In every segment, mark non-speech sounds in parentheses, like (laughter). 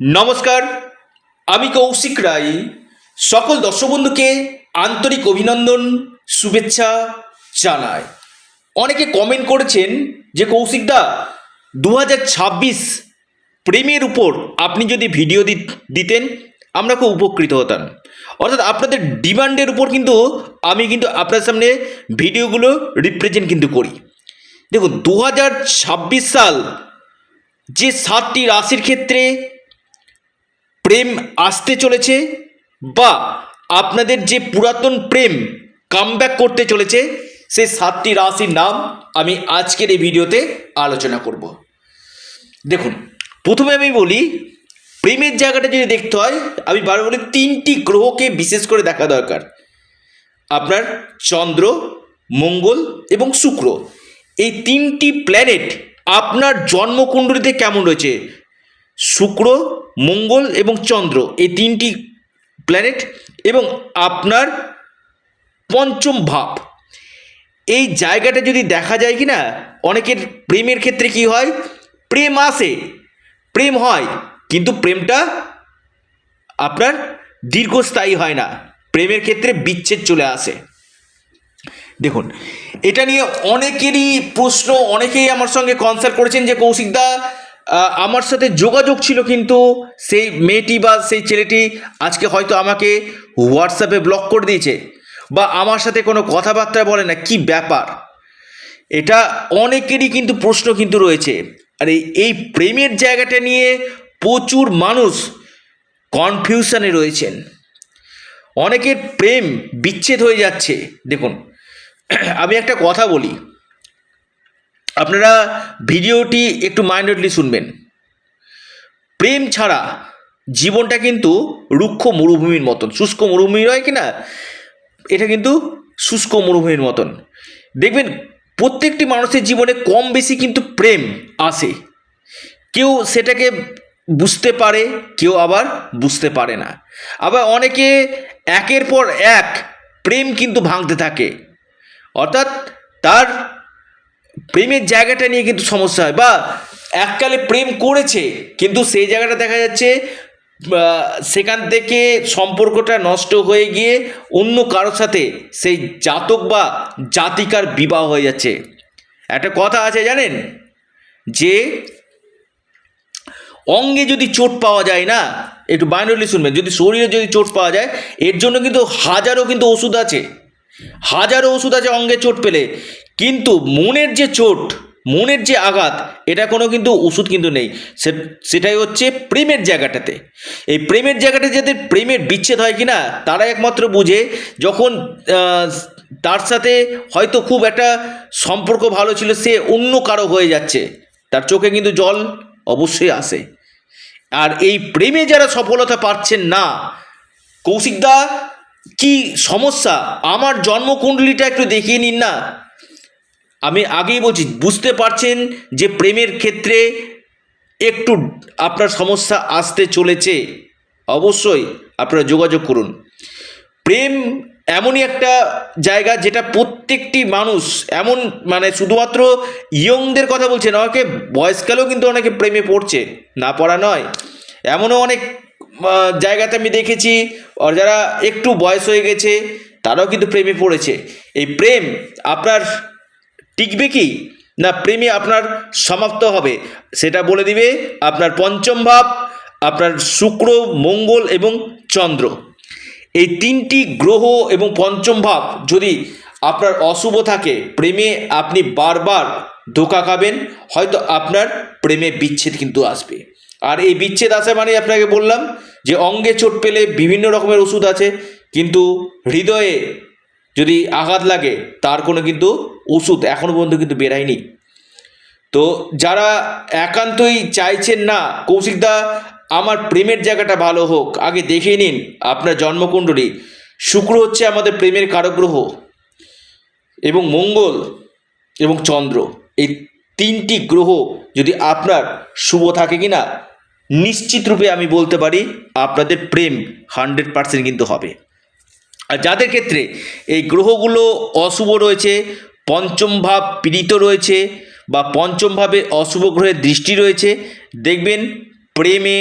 নমস্কার, আমি কৌশিক রায়। সকল দর্শক বন্ধুকে আন্তরিক অভিনন্দন, শুভেচ্ছা জানাই। অনেকে কমেন্ট করেছেন যে কৌশিকদা দু হাজার ছাব্বিশ প্রেমের উপর আপনি যদি ভিডিও দিতেন, আমরা খুব উপকৃত হতাম। অর্থাৎ আপনাদের ডিমান্ডের উপর কিন্তু আমি কিন্তু আপনার সামনে ভিডিওগুলো রিপ্রেজেন্ট কিন্তু করি। দেখুন দু হাজার ছাব্বিশ সাল যে সাতটি রাশির ক্ষেত্রে প্রেম আসতে চলেছে বা আপনাদের যে পুরাতন প্রেম কামব্যাক করতে চলেছে সেই সাতটি রাশির নাম আমি আজকের এই ভিডিওতে আলোচনা করব। দেখুন, প্রথমে আমি বলি, প্রেমের জায়গাটা যদি দেখতে হয়, আমি বারবার বলি তিনটি গ্রহকে বিশেষ করে দেখা দরকার। আপনার চন্দ্র, মঙ্গল এবং শুক্র। এই তিনটি প্ল্যানেট আপনার জন্মকুণ্ডলিতে কেমন রয়েছে? শুক্র, মঙ্গল এবং চন্দ্র এই তিনটি প্ল্যানেট এবং আপনার পঞ্চম ভাব। এই জায়গাটা যদি দেখা যায় কি না অনেকের প্রেমের ক্ষেত্রে কি হয়? প্রেম আসে, প্রেম হয়, কিন্তু প্রেমটা আপনার দীর্ঘস্থায়ী হয় না। প্রেমের ক্ষেত্রে বিচ্ছেদ চলে আসে। দেখুন, এটা নিয়ে অনেকেরই প্রশ্ন, অনেকেই আমার সঙ্গে কনসাল্ট করেছেন যে কৌশিকদা আমার সাথে যোগাযোগ ছিল কিন্তু সেই মেয়েটি বা সেই ছেলেটি আজকে হয়তো আমাকে হোয়াটসঅ্যাপে ব্লক করে দিয়েছে বা আমার সাথে কোনো কথাবার্তা বলে না, কি ব্যাপার? এটা অনেকেরই কিন্তু প্রশ্ন কিন্তু রয়েছে। আর এই প্রেমের জায়গাটা নিয়ে প্রচুর মানুষ কনফিউশনে রয়েছেন। অনেকের প্রেম বিচ্ছেদ হয়ে যাচ্ছে। দেখুন, (clears throat) আমি একটা কথা বলি। আপনারা ভিডিওটি একটু মাইন্ডলি শুনবেন। প্রেম ছাড়া জীবনটা কিন্তু রুক্ষ মরুভূমির মতন। শুষ্ক মরুভূমি হয় কি না? এটা কিন্তু শুষ্ক মরুভূমির মতন। দেখবেন, প্রত্যেকটি মানুষের জীবনে কম বেশি কিন্তু প্রেম আসে। কেউ সেটাকে বুঝতে পারে, কেউ আবার বুঝতে পারে না। আবার অনেকে একের পর এক প্রেম কিন্তু ভাঙতে থাকে। অর্থাৎ তার প্রেমের জায়গাটা নিয়ে কিন্তু সমস্যা হয়। বা এককালে প্রেম করেছে, কিন্তু সেই জায়গাটা দেখা যাচ্ছে সেখান থেকে সম্পর্কটা নষ্ট হয়ে গিয়ে অন্য কারোর সাথে সেই জাতক বা জাতিকার বিবাহ হয়ে যাচ্ছে। একটা কথা আছে জানেন? যে অঙ্গে যদি চোট পাওয়া যায় না, একটু বাইনলি শুনবেন, যদি শরীরে যদি চোট পাওয়া যায়, এর জন্য কিন্তু হাজারো কিন্তু ওষুধ আছে। হাজারো ওষুধ আছে অঙ্গে চোট পেলে। কিন্তু মনের যে চোট, মনের যে আঘাত, এটা কোনো কিন্তু ওষুধ কিন্তু নেই। সেটাই হচ্ছে প্রেমের জায়গাটাতে। এই প্রেমের জায়গাটা যাদের প্রেমের বিচ্ছেদ হয় কি না তারা একমাত্র বুঝে যখন তার সাথে হয়তো খুব একটা সম্পর্ক ভালো ছিল, সে অন্য কারও হয়ে যাচ্ছে। তার চোখে কিন্তু জল অবশ্যই আসে। আর এই প্রেমে যারা সফলতা পাচ্ছেন না কৌশিকদা কি সমস্যা? আমার জন্মকুণ্ডলিটা একটু দেখিয়ে নিন না। আমি আগেই বলছি, বুঝতে পারছেন যে প্রেমের ক্ষেত্রে একটু আপনার সমস্যা আসতে চলেছে? অবশ্যই আপনারা যোগাযোগ করুন। প্রেম এমনই একটা জায়গা যেটা প্রত্যেকটি মানুষ এমন মানে শুধুমাত্র ইয়ংদের কথা বলছেন, অনেকে বয়সকালেও কিন্তু অনেকে প্রেমে পড়ছে, না পড়া নয়। এমনও অনেক জায়গাতে আমি দেখেছি যারা একটু বয়স হয়ে গেছে, তারাও কিন্তু প্রেমে পড়েছে। এই প্রেম আপনার টিকবে কি? না প্রেমে আপনার সমাপ্ত হবে? সেটা বলে দিবে আপনার পঞ্চম ভাব, আপনার শুক্র, মঙ্গল এবং চন্দ্র। এই তিনটি গ্রহ এবং পঞ্চম ভাব যদি আপনার অশুভ থাকে, প্রেমে আপনি বারবার ধোকা খাবেন, হয়তো আপনার প্রেমে বিচ্ছেদ কিন্তু আসবে। আর এই বিচ্ছেদ আসে মানে আপনাকে বললাম যে অঙ্গে চোট পেলে বিভিন্ন রকমের ওষুধ আছে, কিন্তু হৃদয়ে যদি আঘাত লাগে, তার কোনো কিন্তু ওষুধ এখনও পর্যন্ত কিন্তু বেরায়নি তো যারা একান্তই চাইছেন না কৌশিকদা আমার প্রেমের জায়গাটা ভালো হোক, আগে দেখে নিন আপনার জন্মকুণ্ডলী। শুক্র হচ্ছে আমাদের প্রেমের কারক গ্রহ এবং মঙ্গল এবং চন্দ্র। এই তিনটি গ্রহ যদি আপনার শুভ থাকে কি না নিশ্চিত রূপে আমি বলতে পারি আপনাদের প্রেম হান্ড্রেড পার্সেন্ট কিন্তু হবে। আর যাদের ক্ষেত্রে এই গ্রহগুলো অশুভ রয়েছে, পঞ্চম ভাব পীড়িত রয়েছে বা পঞ্চম ভাবে অশুভ গ্রহের দৃষ্টি রয়েছে, দেখবেন প্রেমে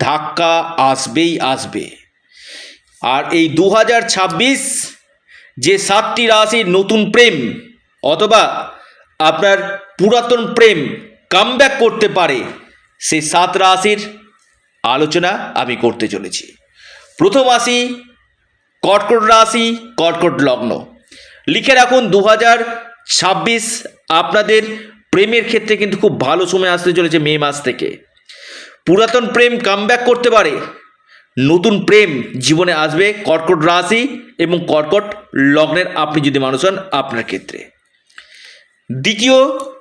ধাক্কা আসবেই আসবে। আর এই দু হাজার ছাব্বিশ যে সাতটি রাশির নতুন প্রেম অথবা আপনার পুরাতন প্রেম কামব্যাক করতে পারে সেই সাত রাশির আলোচনা আমি করতে চলেছি। প্রথম রাশি কর্কট রাশি, কর্কট লগ্ন। লিখে রাখুন দু হাজার ছাব্বিশ আপনাদের প্রেমের ক্ষেত্রে কিন্তু খুব ভালো সময় আসতে চলেছে মে মাস থেকে। পুরাতন প্রেম কামব্যাক করতে পারে। নতুন প্রেম জীবনে আসবে কর্কট রাশি এবং কর্কট লগ্নের আপনি যদি মানুষ হন আপনার ক্ষেত্রে। দ্বিতীয়,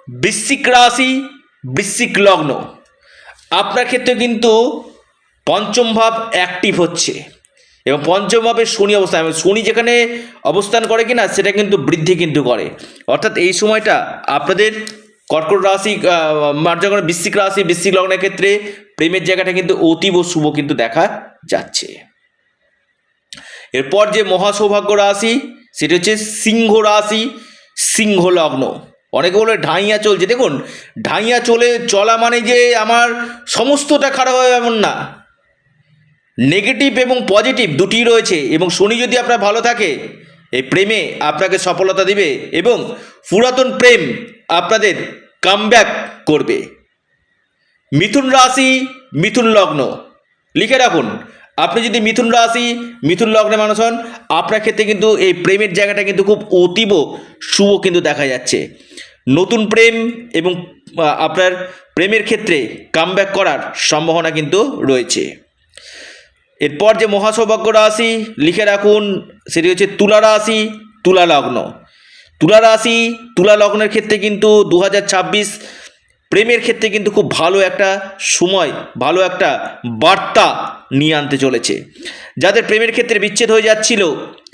বৃশ্চিক রাশি, বৃশ্চিক লগ্ন। আপনার ক্ষেত্রে কিন্তু পঞ্চম ভাব অ্যাক্টিভ হচ্ছে। এবং পঞ্চম ভাবে শনি অবস্থান। এবং শনি যেখানে অবস্থান করে কিনা, সেটা কিন্তু বৃদ্ধি কিন্তু করে। অর্থাৎ এই সময়টা আপনাদের কর্কট রাশি মার যখন বৃশ্চিক রাশি, বৃশ্চিক লগ্নের ক্ষেত্রে প্রেমের জায়গাটা কিন্তু অতীব শুভ কিন্তু দেখা যাচ্ছে। এরপর যে মহাসৌভাগ্য রাশি, সেটা হচ্ছে সিংহ রাশি, সিংহ লগ্ন। অনেকে বলে ঢাইয়া চলছে। দেখুন, ঢাইয়া চলে চলা মানে যে আমার সমস্তটা খারাপ হবে এমন না। নেগেটিভ এবং পজিটিভ দুটি রয়েছে এবং শনি যদি আপনার ভালো থাকে, এই প্রেমে আপনাকে সফলতা দিবে এবং পুরাতন প্রেম আপনাদের কামব্যাক করবে। মিথুন রাশি, মিথুন লগ্ন। লিখে রাখুন, আপনি যদি মিথুন রাশি, মিথুন লগ্নে মানুষ হন, আপনার ক্ষেত্রে কিন্তু এই প্রেমের জায়গাটা কিন্তু খুব অতীব শুভ কিন্তু দেখা যাচ্ছে। নতুন প্রেম এবং আপনার প্রেমের ক্ষেত্রে কামব্যাক করার সম্ভাবনা কিন্তু রয়েছে। এরপর যে মহাসৌভাগ্য রাশি লিখে রাখুন, সেটি হচ্ছে তুলা রাশি, তুলা লগ্ন। তুলা রাশি, তুলা লগ্নের ক্ষেত্রে কিন্তু দু হাজার ছাব্বিশ প্রেমের ক্ষেত্রে কিন্তু খুব ভালো একটা সময়, ভালো একটা বার্তা নিয়ে আনতে চলেছে। যাদের প্রেমের ক্ষেত্রে বিচ্ছেদ হয়ে যাচ্ছিল,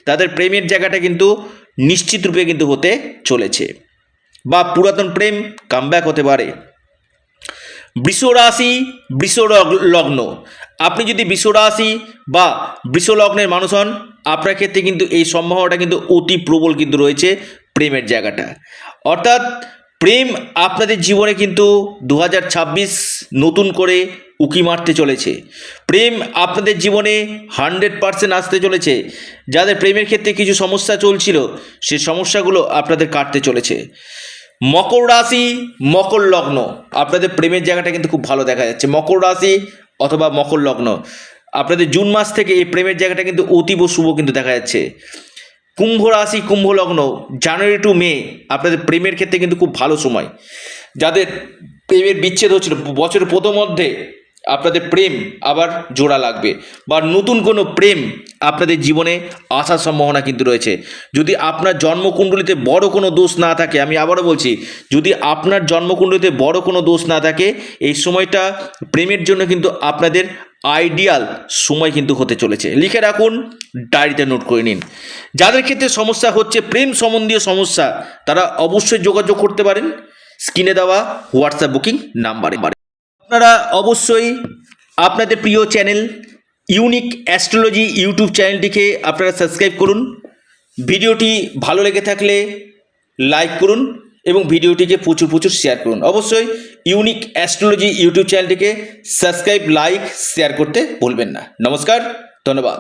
তাদের প্রেমের জায়গাটা কিন্তু নিশ্চিত রূপে কিন্তু হতে চলেছে। বা পুরাতন প্রেম কামব্যাক হতে পারে। বৃষ রাশি, বৃষ লগ্ন। আপনি যদি বৃষ রাশি বা বৃষ মানুষ হন, আপনার ক্ষেত্রে কিন্তু এই সম্ভাবনাটা কিন্তু অতি প্রবল কিন্তু রয়েছে প্রেমের জায়গাটা। অর্থাৎ প্রেম আপনাদের জীবনে কিন্তু দু হাজার ছাব্বিশ নতুন করে উকি মারতে চলেছে। প্রেম আপনাদের জীবনে হান্ড্রেড পারসেন্ট আসতে চলেছে। যাদের প্রেমের ক্ষেত্রে কিছু সমস্যা চলছিল, সে সমস্যাগুলো আপনাদের কাটতে চলেছে। মকর রাশি, মকর লগ্ন। আপনাদের প্রেমের জায়গাটা কিন্তু খুব ভালো দেখা যাচ্ছে। মকর রাশি অথবা মকর লগ্ন। আপনাদের জুন মাস থেকে এই প্রেমের জায়গাটা কিন্তু অতীব শুভ কিন্তু দেখা যাচ্ছে। কুম্ভ রাশি, কুম্ভ লগ্ন, জানুয়ারি টু মে আপনাদের প্রেমের ক্ষেত্রে কিন্তু খুব ভালো সময়। যাদের প্রেমের বিচ্ছেদ হচ্ছিল, বছরের প্রথম মধ্যে আপনাদের প্রেম আবার জোড়া লাগবে বা নতুন কোনো প্রেম আপনাদের জীবনে আসার সম্ভাবনা কিন্তু রয়েছে। যদি আপনার জন্মকুণ্ডলিতে বড় কোনো দোষ না থাকে, আমি আবারও বলছি, যদি আপনার জন্মকুণ্ডলিতে বড় কোনো দোষ না থাকে, এই সময়টা প্রেমের জন্য কিন্তু আপনাদের আইডিয়াল সময় কিন্তু হতে চলেছে। লিখে রাখুন, ডায়েরিতে নোট করে নিন। যাদের ক্ষেত্রে সমস্যা হচ্ছে, প্রেম সম্বন্ধীয় সমস্যা, তারা অবশ্যই যোগাযোগ করতে পারেন। স্ক্রিনে দেওয়া হোয়াটসঅ্যাপ বুকিং নাম্বারে। আপনারা অবশ্যই আপনাদের প্রিয় চ্যানেল ইউনিক অ্যাস্ট্রোলজি ইউটিউব চ্যানেলটিকে আপনারা সাবস্ক্রাইব করুন। ভিডিওটি ভালো লেগে থাকলে লাইক করুন এবং ভিডিওটিকে প্রচুর প্রচুর শেয়ার করুন। অবশ্যই ইউনিক অ্যাস্ট্রোলজি ইউটিউব চ্যানেলটিকে সাবস্ক্রাইব, লাইক, শেয়ার করতে ভুলবেন না। নমস্কার, ধন্যবাদ।